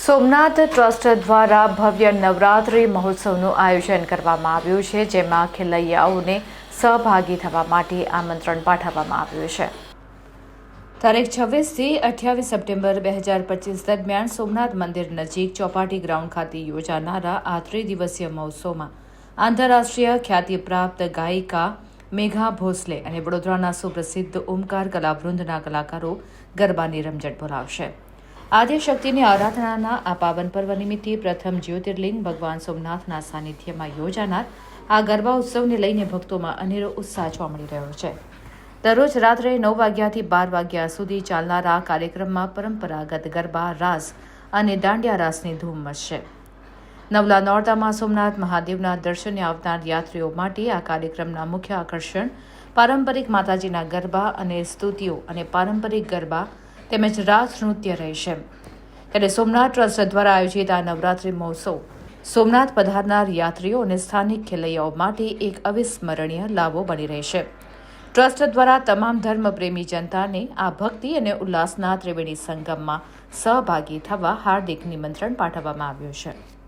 Somnath trust દ્વારા ભવ્ય નવરાત્રિ મહોત્સવનું આયોજન કરવામાં આવ્યું છે, જેમાં ખેલૈયાઓને સહભાગી થવા માટે આમંત્રણ પાઠવવામાં આવ્યું છે. તારીખ છવ્વીસથી અઠ્યાવીસ સપ્ટેમ્બર બે હજાર પચીસ દરમિયાન સોમનાથ મંદિર નજીક ચોપાટી ગ્રાઉન્ડ ખાતે યોજાનારા આ ત્રિદિવસીય મહોત્સવમાં આંતરરાષ્ટ્રીય ખ્યાતિ પ્રાપ્ત ગાયિકા મેઘા ભોસલે અને વડોદરાના સુપ્રસિદ્ધ ઓમકાર કલાવૃંદના કલાકારો ગરબાની રમઝટ બોલાવશે આદ્યશક્તિની આરાધનાના આ પાવન પર્વ નિમિત્તે પ્રથમ જ્યોતિર્લિંગ ભગવાન સોમનાથના સાનિધ્યમાં યોજાનાર. આ ગરબા ઉત્સવને લઈને ભક્તોમાં અનેરો ઉત્સાહ જોવા મળી રહ્યો છે. દરરોજ રાત્રે નવ વાગ્યાથી બાર વાગ્યા સુધી ચાલનારા આ કાર્યક્રમમાં પરંપરાગત ગરબા, રાસ અને દાંડિયા રાસની ધૂમ મચશે. નવલા નોરતામાં સોમનાથ મહાદેવના દર્શને આવનાર યાત્રીઓ માટે આ કાર્યક્રમના મુખ્ય આકર્ષણ પારંપરિક માતાજીના ગરબા અને સ્તુતિઓ અને પારંપરિક ગરબા તેમજ રાસ નૃત્ય રહેશે. ત્યારે સોમનાથ ટ્રસ્ટ દ્વારા આયોજિત આ નવરાત્રિ મહોત્સવ સોમનાથ પધારનાર યાત્રીઓ અને સ્થાનિક ખેલૈયાઓ માટે એક અવિસ્મરણીય લાભો બની રહેશે. ટ્રસ્ટ દ્વારા તમામ ધર્મપ્રેમી જનતાને આ ભક્તિ અને ઉલ્લાસના ત્રિવેણી સંગમમાં સહભાગી થવા હાર્દિક નિમંત્રણ પાઠવવામાં આવ્યું છે.